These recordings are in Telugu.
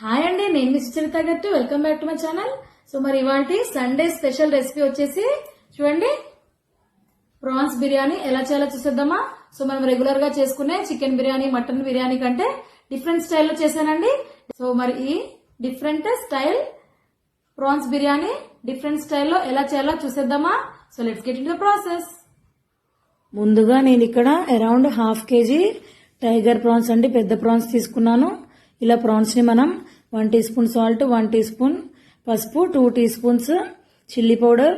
హాయ్ అండి నేను miss Sucharitha Gattu. Welcome back to my channel so మరి ఇవాళ సండే స్పెషల్ రెసిపీ వచ్చేసి చూడండి ప్రాన్స్ బిర్యానీ ఎలా చేయాలో చూసేద్దామా? సో మనం రెగ్యులర్గా చేసుకునే చికెన్ బిర్యానీ మటన్ బిర్యానీ కంటే డిఫరెంట్ స్టైల్లో చేశానండి. సో మరి ఈ different style prawns biryani different స్టైల్లో ఎలా చేయాలో చూసేద్దామా? So let's get in the process ముందుగా నేను ఇక్కడ around half KG tiger prawns అండి పెద్ద ప్రాన్స్ తీసుకున్నాను. ఇలా ప్రాన్స్ని మనం one teaspoon salt one teaspoon పసుపు two teaspoons chilli powder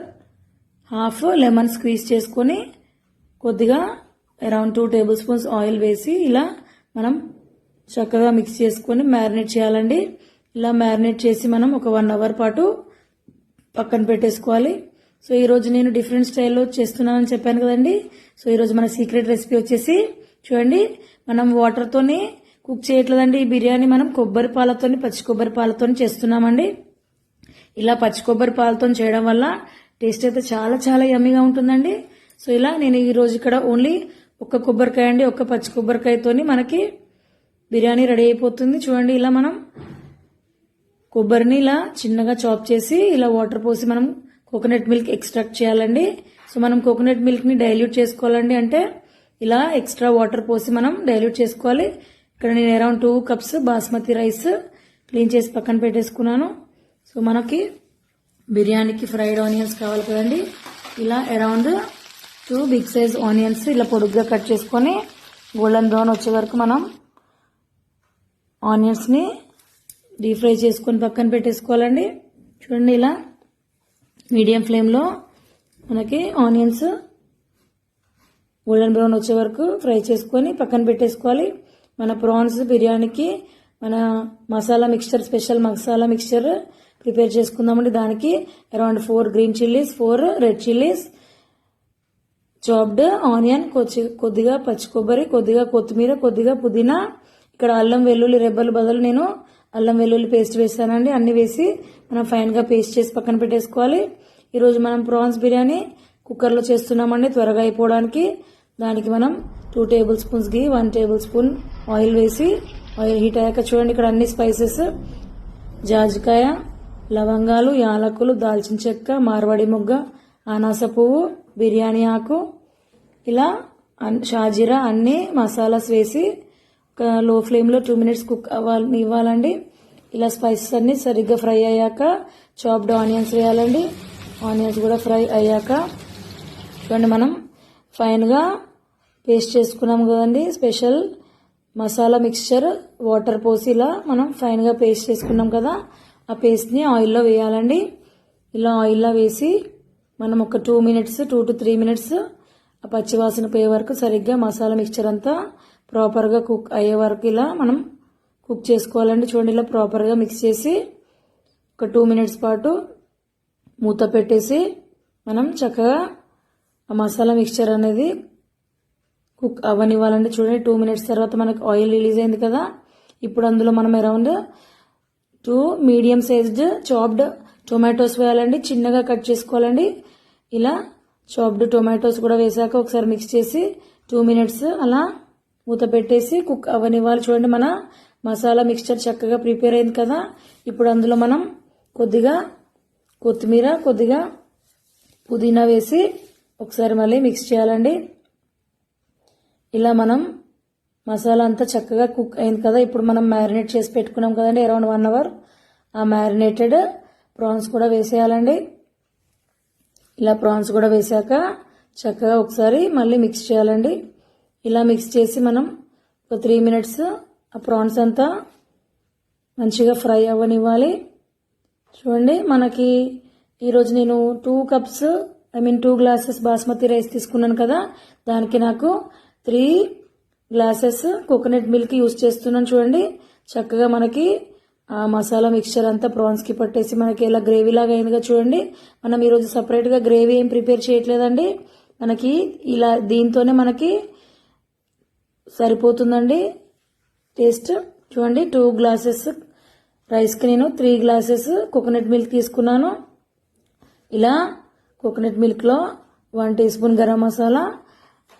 half lemon squeeze చేసుకొని కొద్దిగా around two tablespoons oil వేసి ఇలా మనం చక్కగా మిక్స్ చేసుకొని మ్యారినేట్ చేయాలండి. ఇలా మ్యారినేట్ చేసి మనం ఒక వన్ అవర్ పాటు పక్కన పెట్టేసుకోవాలి. సో ఈరోజు నేను డిఫరెంట్ స్టైల్లో చేస్తున్నానని చెప్పాను కదండి. సో ఈరోజు మన సీక్రెట్ రెసిపీ వచ్చేసి చూడండి. మనం వాటర్తోనే కుక్ చేయట్లేదండి. ఈ బిర్యానీ మనం కొబ్బరి పాలతోని పచ్చి కొబ్బరి పాలతోని చేస్తున్నామండి. ఇలా పచ్చి కొబ్బరి పాలతో చేయడం వల్ల టేస్ట్ అయితే చాలా చాలా యమ్మీగా ఉంటుందండి. సో ఇలా నేను ఈ రోజు ఇక్కడ ఓన్లీ ఒక్క కొబ్బరికాయ అండి ఒక్క పచ్చి కొబ్బరికాయతోని మనకి బిర్యానీ రెడీ అయిపోతుంది. చూడండి ఇలా మనం కొబ్బరిని ఇలా చిన్నగా చాప్ చేసి ఇలా వాటర్ పోసి మనం కోకోనట్ మిల్క్ ఎక్స్ట్రాక్ట్ చేయాలండి. సో మనం కోకోనట్ మిల్క్ని డైల్యూట్ చేసుకోవాలండి అంటే ఇలా ఎక్స్ట్రా వాటర్ పోసి మనం డైల్యూట్ చేసుకోవాలి. ఇక్కడ నేను around two cups basmati rice clean చేసి పక్కన పెట్టేసుకున్నాను. సో మనకి బిర్యానీకి ఫ్రైడ్ ఆనియన్స్ కావాలి కదండి. ఇలా around two big size onions ఇలా పొడుగ్గా కట్ చేసుకొని గోల్డెన్ బ్రౌన్ వచ్చే వరకు మనం ఆనియన్స్ని డీప్ ఫ్రై చేసుకొని పక్కన పెట్టేసుకోవాలండి. చూడండి ఇలా మీడియం ఫ్లేమ్లో మనకి ఆనియన్స్ గోల్డెన్ బ్రౌన్ వచ్చే వరకు ఫ్రై చేసుకొని పక్కన పెట్టేసుకోవాలి. మన ప్రాన్స్ బిర్యానీకి మన masala mixture special masala mixture prepare చేసుకుందామండి. దానికి around four green chillies four red chillies chopped onion కొద్ది కొద్దిగా పచ్చి కొబ్బరి కొద్దిగా కొత్తిమీర కొద్దిగా పుదీనా ఇక్కడ అల్లం వెల్లుల్లి రెబ్బలు బదులు నేను అల్లం వెల్లుల్లి పేస్ట్ వేసానండి. అన్ని వేసి మనం ఫైన్గా పేస్ట్ చేసి పక్కన పెట్టేసుకోవాలి. ఈరోజు మనం ప్రాన్స్ బిర్యానీ కుక్కర్లో చేస్తున్నామండి. త్వరగా అయిపోవడానికి దానికి మనం two tablespoons ghee one tablespoon oil వేసి ఆయిల్ హీట్ అయ్యాక చూడండి ఇక్కడ అన్ని స్పైసెస్. జాజికాయ లవంగాలు యాలకులు దాల్చిన చెక్క మార్వాడి మొగ్గ అనాస పువ్వు బిర్యానీ ఆకు. ఇలా అన్- షాజీరా అన్ని మసాలాస్ వేసి ఒక లో ఫ్లేమ్లో టూ మినిట్స్ కుక్ అవ్వాలి ఇవ్వాలండి. ఇలా స్పైసెస్ అన్ని సరిగ్గా ఫ్రై అయ్యాక చాప్డ్ ఆనియన్స్ వేయాలండి. ఆనియన్స్ కూడా ఫ్రై అయ్యాక చూడండి మనం ఫైన్గా పేస్ట్ చేసుకున్నాం కదండి. స్పెషల్ మసాలా మిక్స్చర్ వాటర్ పోసి ఇలా మనం ఫైన్గా పేస్ట్ చేసుకున్నాం కదా. ఆ పేస్ట్ని ఆయిల్లో వేయాలండి. ఇలా ఆయిల్లో వేసి మనం ఒక two minutes two to three minutes ఆ పచ్చివాసన పోయే వరకు సరిగ్గా మసాలా మిక్చర్ అంతా ప్రాపర్గా కుక్ అయ్యే వరకు ఇలా మనం కుక్ చేసుకోవాలండి. చూడండి ఇలా ప్రాపర్గా మిక్స్ చేసి ఒక టూ మినిట్స్ పాటు మూత పెట్టేసి మనం చక్కగా ఆ మసాలా మిక్చర్ అనేది కుక్ అవ్వనివ్వాలండి చూడండి టూ మినిట్స్ తర్వాత మనకు ఆయిల్ రిలీజ్ అయింది కదా. ఇప్పుడు అందులో మనం around two medium sized chopped tomatoes వేయాలండి. చిన్నగా కట్ చేసుకోవాలండి. ఇలా చాప్డ్ టొమాటోస్ కూడా వేసాక ఒకసారి మిక్స్ చేసి టూ మినిట్స్ అలా మూత పెట్టేసి కుక్ అవ్వనివ్వాలి చూడండి మన మసాలా మిక్స్చర్ చక్కగా ప్రిపేర్ అయింది కదా. ఇప్పుడు అందులో మనం కొద్దిగా కొత్తిమీర కొద్దిగా పుదీనా వేసి ఒకసారి మళ్ళీ మిక్స్ చేయాలండి. ఇలా మనం మసాలా అంతా చక్కగా కుక్ అయింది కదా. ఇప్పుడు మనం మ్యారినేట్ చేసి పెట్టుకున్నాం కదండి అరౌండ్ వన్ అవర్. ఆ మ్యారినేటెడ్ ప్రాన్స్ కూడా వేసేయాలండి. ఇలా ప్రాన్స్ కూడా వేసాక చక్కగా ఒకసారి మళ్ళీ మిక్స్ చేయాలండి. ఇలా మిక్స్ చేసి మనం ఒక త్రీ మినిట్స్ ఆ ప్రాన్స్ అంతా మంచిగా ఫ్రై అవ్వనివ్వాలి. చూడండి మనకి ఈరోజు నేను two cups I mean two glasses basmati rice తీసుకున్నాను కదా. దానికి నాకు three glasses coconut milk use చేస్తున్నాను చూడండి. చక్కగా మనకి ఆ మసాలా మిక్చర్ అంతా ప్రాన్స్కి పట్టేసి మనకి ఇలా గ్రేవీ లాగా అయిందిగా చూడండి. మనం ఈరోజు సపరేట్గా గ్రేవీ ఏం ప్రిపేర్ చేయట్లేదండి. మనకి ఇలా దీంతోనే మనకి సరిపోతుందండి. టేస్ట్ చూడండి. టూ గ్లాసెస్ రైస్కి నేను త్రీ గ్లాసెస్ కోకోనట్ మిల్క్ తీసుకున్నాను. ఇలా కోకోనట్ మిల్క్లో one teaspoon garam masala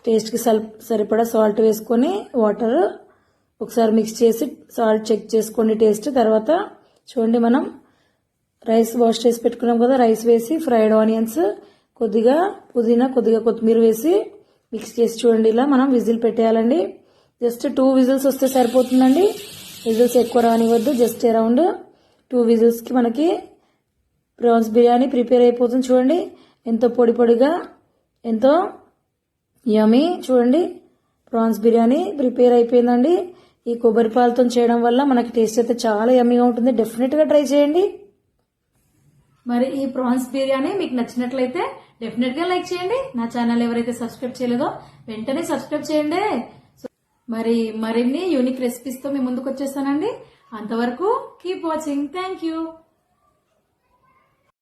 టేస్ట్కి సల్ సరిపడా సాల్ట్ వేసుకొని వాటర్ ఒకసారి మిక్స్ చేసి సాల్ట్ చెక్ చేసుకోండి టేస్ట్ తర్వాత చూడండి మనం రైస్ వాష్ చేసి పెట్టుకున్నాం కదా రైస్ వేసి ఫ్రైడ్ ఆనియన్స్ కొద్దిగా పుదీనా కొద్దిగా కొత్తిమీర వేసి మిక్స్ చేసి చూడండి. ఇలా మనం విజిల్ పెట్టేయాలండి. జస్ట్ టూ విజిల్స్ వస్తే సరిపోతుందండి. విజిల్స్ ఎక్కువ రానివద్దు జస్ట్ అరౌండ్ టూ విజిల్స్కి మనకి ప్రాన్స్ బిర్యానీ ప్రిపేర్ అయిపోతుంది చూడండి. ఎంతో పొడి పొడిగా ఎంతో యమీ చూడండి. ప్రాన్స్ బిర్యానీ ప్రిపేర్ అయిపోయిందండి. ఈ కొబ్బరి పాలతో చేయడం వల్ల మనకి టేస్ట్ అయితే చాలా యమ్మీగా ఉంటుంది. డెఫినెట్గా ట్రై చేయండి. మరి ఈ ప్రాన్స్ బిర్యానీ మీకు నచ్చినట్లయితే డెఫినెట్గా లైక్ చేయండి. నా ఛానల్ ఎవరైతే సబ్స్క్రైబ్ చేయలేదో వెంటనే సబ్స్క్రైబ్ చేయండి. సో, మరి మరిన్ని యూనిక్ రెసిపీస్తో మేము మీ ముందుకు వచ్చేస్తానండి. అంతవరకు కీప్ వాచింగ్ థ్యాంక్ యూ